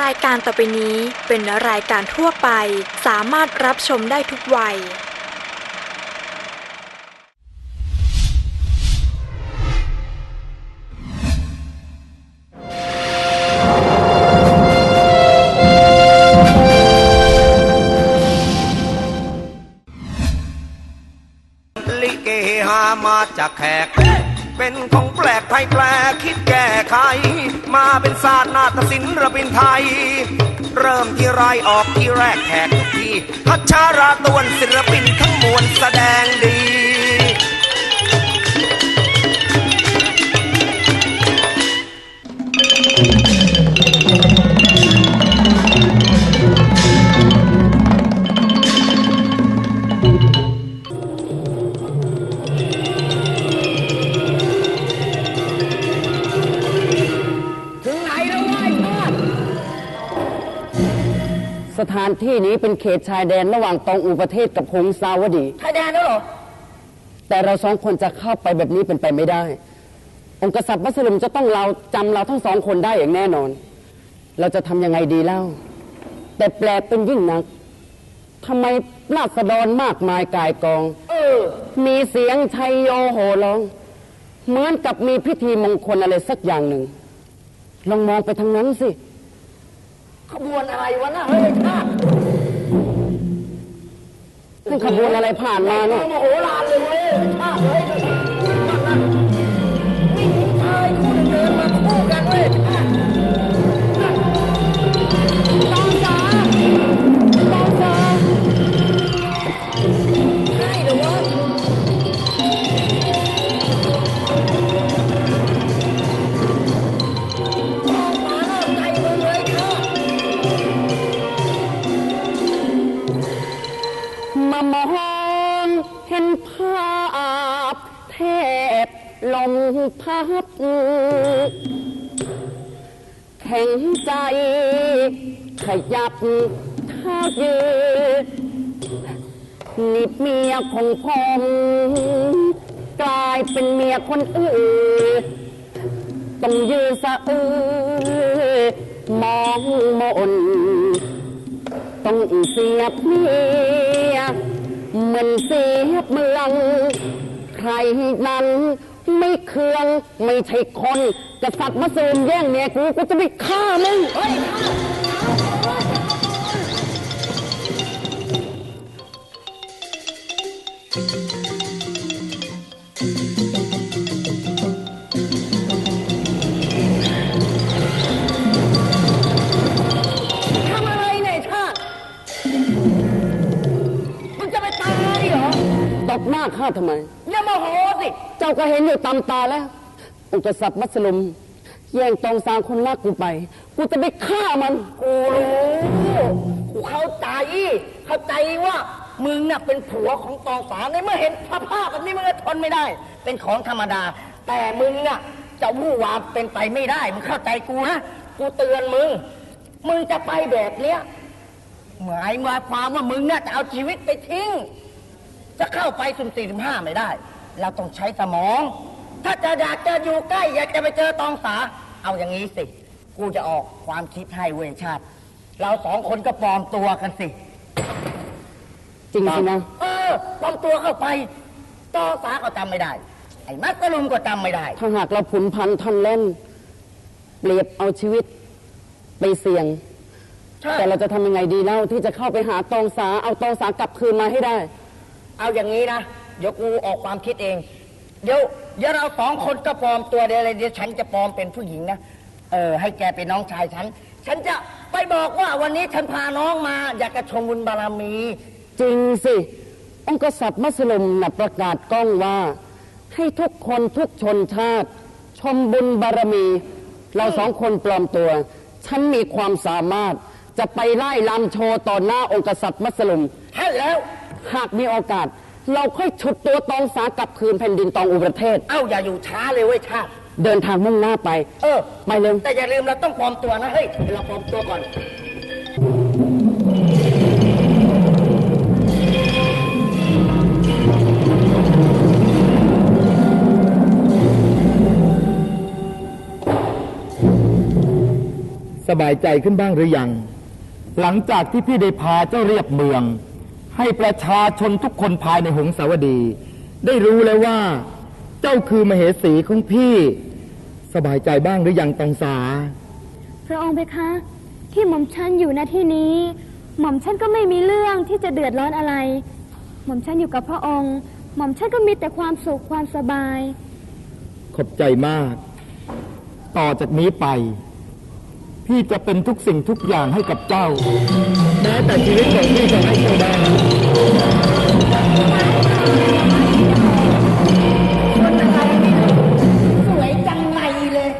รายการต่อไปนี้เป็นรายการทั่วไป สามารถรับชมได้ทุกวัย ลิเกหามาจากแขก เป็นของแปลกไทยแปลกคิดแก้ไข มาเป็นศาสตร์นาฏศิลป์ระบินไทย เริ่มที่ไรออกที่แรกแขกทุกทีพัชราตวนศิลปินทั้งมวลแสดงดี ที่นี้เป็นเขตชายแดนระหว่างตองอูประเทศกับหงสาวดี ชายแดนแล้วเหรอ แต่เราสองคนจะเข้าไปแบบนี้เป็นไปไม่ได้ องค์กษัตริย์มัสลิมจะต้องเราจำเราทั้งสองคนได้อย่างแน่นอน เราจะทำยังไงดีเล่า แต่แปลกเป็นยิ่งนักทำไมราษฎรมากมายกายกอง เออ มีเสียงชัยโยโห่ร้อง เหมือนกับมีพิธีมงคลอะไรสักอย่างหนึ่ง ลองมองไปทางนั้นสิ ขบวนอะไรวะน่ะเฮ้ยไอ้ชาตินั่น ขบวนอะไรผ่านมาเนี่ยโมโหลานเลยเว้ย ลมพับแข็งใจ ขยับเท้ายืนนี่เมียของผมกลายเป็นเมียคนอื่นต้องยืนสะอื้นมองมนต้องเสียบเมียเหมือนเสียบเมือง ใครนั้น ไม่เคืองไม่ใช่คนกษัตริย์มาซูมแย่งเมียกูกูจะไปฆ่ามึงทำอะไรเนี่ยไอ้ชาติมึงจะไปตายเหรอตบหน้าข้าทำไม อย่าโมโหสิ เจ้าก็เห็นอยู่ตามตาแล้วองค์กษัตริย์มัสลุมแย่งตองสางคนรักกูไป กูจะไปฆ่ามัน กูรู้กูเข้าใจ เข้าใจว่ามึงน่ะเป็นผัวของตองสาในเมื่อเห็นสภาพแบบนี้มึงก็ทนไม่ได้ เป็นของธรรมดา แต่มึงน่ะจะวู่วามเป็นไปไม่ได้ มึงเข้าใจกูนะ กูเตือนมึง มึงจะไปแบบเนี้ยหมายมาความว่ามึงน่ะจะเอาชีวิตไปทิ้ง จะเข้าไปสุ่มสี่สุ่มห้าไม่ได้ เราต้องใช้สมอง ถ้าจะอยากจะอยู่ใกล้ อยากจะไปเจอตองสา เอาอย่างนี้สิ กูจะออกความคิดให้เวยชาติ เราสองคนก็ปลอมตัวกันสิ จริงสินะ เออปลอมตัวเข้าไป ตองสาก็จำไม่ได้ ไอ้มัสลุมก็จำไม่ได้ ถ้าหากเราผุนพันทันเล่น เปรียบเอาชีวิตไปเสี่ยง ใช่ แต่เราจะทำยังไงดีเล่าที่จะเข้าไปหาตองสาเอาตองสากลับคืนมาให้ได้ เอาอย่างนี้นะ เดี๋ยวกูออกความคิดเอง เดี๋ยวเดี๋ยวเราสองคนก็ปลอมตัวเดี๋ยวอะไรเดี๋ยวฉันจะปลอมเป็นผู้หญิงนะเออให้แกเป็นน้องชายฉัน ฉันจะไปบอกว่าวันนี้ฉันพาน้องมา อยากจะชมบุญบารมี จริงสิองค์กษัตริย์มัสลิมนะประกาศกล้องว่า ให้ทุกคนทุกชนชาติ ชมบุญบารมี เราสองคนปลอมตัว ฉันมีความสามารถจะไปไล่ลำโชว์ต่อหน้าองค์กษัตริย์มัสลิมใช่แล้ว หากมีโอกาส เราค่อยฉุดตัวตองสากลับคืนแผ่นดินตองอุประเทศ เอ้าอย่าอยู่ช้าเลยเว้ยชาติเดินทางมุ่งหน้าไป เออ ไปเร็ว แต่อย่าลืมเราต้องปลอมตัวนะเฮ้ยเราปลอมตัวก่อน สบายใจขึ้นบ้างหรือยัง หลังจากที่พี่ได้พาเจ้าเรียบเมือง ให้ประชาชนทุกคนภายในหงสาวดี ได้รู้แล้วว่า เจ้าคือมเหสีของพี่ สบายใจบ้างหรือยังตองสา พระองค์เพคะ ที่หม่อมฉันอยู่ณที่นี้ หม่อมฉันก็ไม่มีเรื่องที่จะเดือดร้อนอะไร หม่อมฉันอยู่กับพระองค์ หม่อมฉันก็มีแต่ความสุขความสบาย ขอบใจมาก ต่อจากนี้ไป พี่จะเป็นทุกสิ่งทุกอย่างให้กับเจ้า แม้แต่ชีวิตของพี่จะให้เจ้าได้สวยจังไรเลย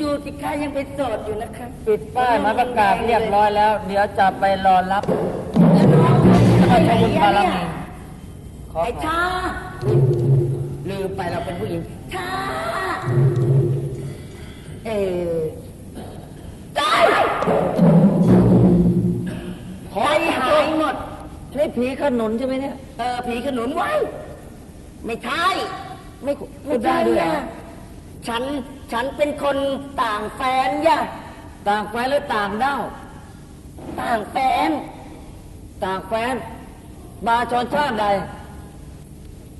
ดูสิคะยังเป็นโสดอยู่นะคะปิดป้ายหมายประกาศเรียบร้อยแล้ว เดี๋ยวจะไปรอรับไอ้ไหนขอบคุณพอะระเนี่ยขอไอ้ชาลืมไปเราเป็นผู้หญิงชาเออ ใช่ผีขนุนใช่ไหมเนี่ย เออผีขนุนไว้ไม่ใช่ไม่พูดได้ด้วยเหรอม่ใช่นะฉันฉันเป็นคนต่างแฟนย่ะต่างแฟนหรือต่างด้าวต่างแฟน ต่างแฟนมาชนชาติใด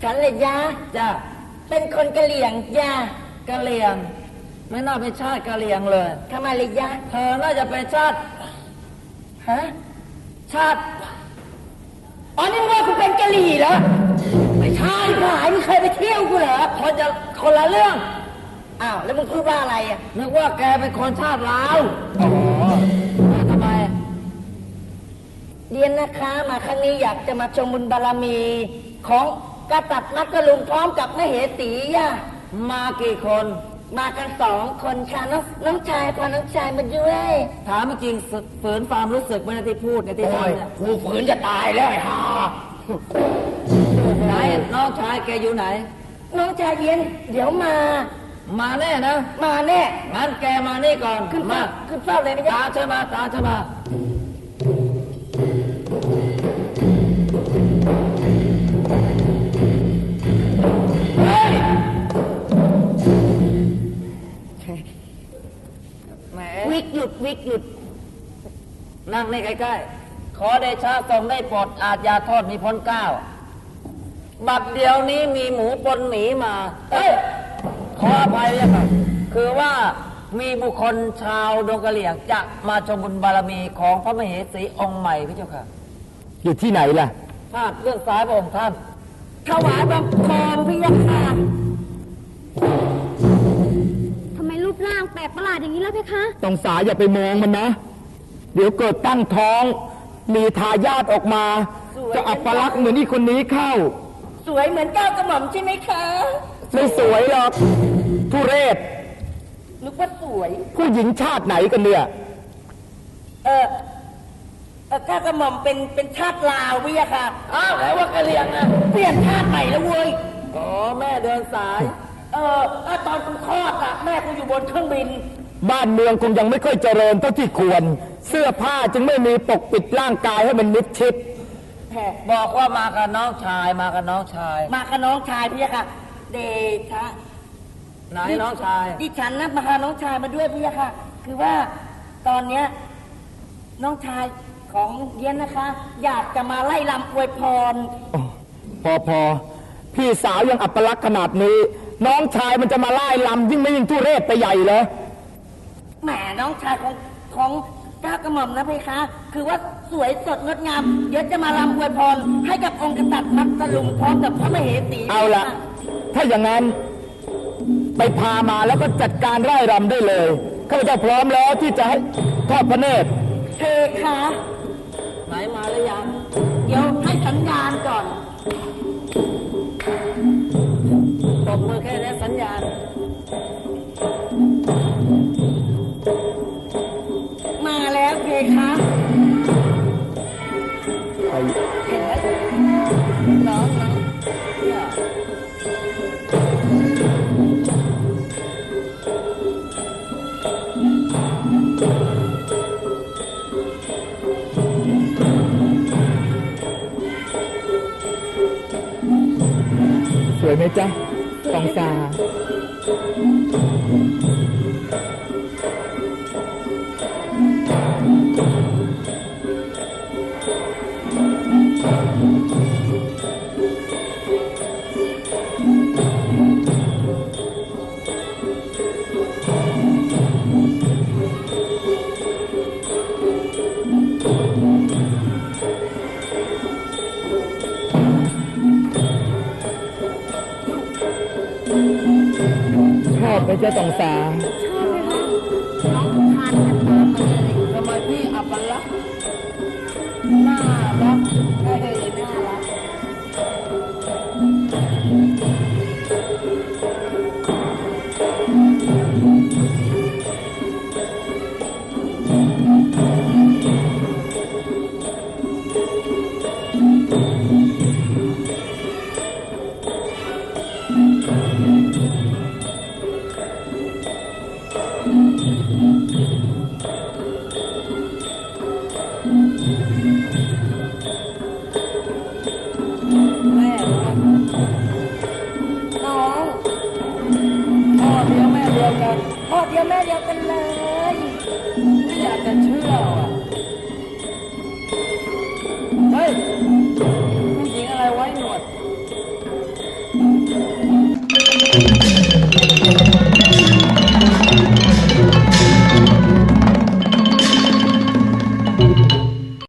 ฉันเลยยะจ้าเป็นคนกะเหลี่ยงยะกะเหลี่ยง ไม่น่าเป็นชาติกะเหลี่ยงเลยทำไมเลยยะเธอน่าจะเป็นชาติฮะชาติ อ๋อนี่มึงว่าคุณเป็นกะหรี่เหรอไม่ใช่หายมึงเคยไปเที่ยวกูเหรอคนจะคนละเรื่อง อ้าวแล้วมึงพูดว่าอะไรอะนึกว่าแกเป็นคนชาติลาวอ๋อทำไมเรียนนะคะมาครั้งนี้อยากจะมาชมบุญบารมีของกษัตริย์มักกะลุงพร้อมกับมเหสีย่ะมากี่คน มากันสองคนค่ะน้องน้องชายพาน้องชายมาด้วยถามจริงๆฝืนความรู้สึกไม่ได้ที่พูดในที่ทำเนี่ยกูฝืนจะตายแล้วไอ้ห่าไหนน้องชายแกอยู่ไหน น้องชายเย็นเดี๋ยวมา มาแน่นะมาแน่งั้นแกมานี่ก่อนขึ้นมาเฝ้าขึ้นเฝ้าเลยนะตาจ๊ะมฉันมาตามฉันมา วิกหยุดวิกหยุด นั่งนี่ใกล้ๆ ขอเดชะทรงได้โปรดอาจยาโทษมีพ้นเกล้า บัดเดียวนี้มีหมูปนหมีมา เอ้ย ขออภัยเลยครับ คือว่ามีบุคคลชาวดงกะเหลี่ยงจะมาชมบุญบารมีของพระมเหสีองค์ใหม่พี่เจ้าค่ะ อยู่ที่ไหนล่ะ ภาพเรื่องซ้ายพระองค์ท่าน ถวายบังคมพี่ยักษ์ค่ะ แปลกประหลาดอย่างนี้ล่ะเพคะตองสาอย่าไปมองมันนะ เดี๋ยวเกิดตั้งท้อง มีทายาทออกมาจะอับปลักษณ์เหมือนนี่คนนี้เข้า สวยเหมือนเก้ากระหม่อมใช่ไหมคะ ไม่สวยหรอกทุเรศ นึกว่าสวย ผู้หญิงชาติไหนกันเนี่ย เออเออเก้ากระหม่อมเป็นเป็นชาติลาวพี่ยักษ์ค่ะอ้าวแล้วว่ากะเหลี่ยงนะเปลี่ยนชาติใหม่แล้วเว้ย อ๋อแม่เดินสายเออเออตอนกูคลอดอะแม่กูอยู่บนเครื่องบิน บ้านเมืองคงยังไม่ค่อยเจริญเท่าที่ควร เสื้อผ้าจึงไม่มีปกปิดร่างกายให้มันมิดชิด บอกว่ามากับน้องชายมากับน้องชาย มากับน้องชายพี่ยักษ์ค่ะ เดชะไหนน้องชาย ดิฉันนะมาพาน้องชายมาด้วยพี่ยักษ์ค่ะ คือว่าตอนเนี้ยน้องชายของเย็นนะคะ อยากจะมาไล่ลำอวยพร พอพอพี่สาวยังอัปลักษณ์ขนาดนี้ น้องชายมันจะมาไล่ลำยิ่งไม่ยิ่งทุเรศไปใหญ่เลยแหมน้องชายของของเจ้ากระหม่อมนะเพคะ คือว่าสวยสดงดงาม เดี๋ยวจะมาลำอวยพร ให้กับองค์กษัตริย์มักตะลุงพร้อมกับพระมเหสีเอาละถ้าอย่างนั้นไปพามาแล้วก็จัดการไร่รำได้เลยข้าพเจ้าพร้อมแล้วที่จะให้ทอดพระเนตรเพคะไหนมาหรือยังเดี๋ยวให้สัญญาณก่อน วยไหมจ๊ะตองซา ไม่ใช่ต้องสาชอบไหมคะน้องตามมาเลยทำไมพี่อัปลักษณ์น่ารักเฮ้ยน่ารัก เดียวกันพ่อเดียวแม่เดียวกันเลยไม่อยากจะเชื่อว่ะ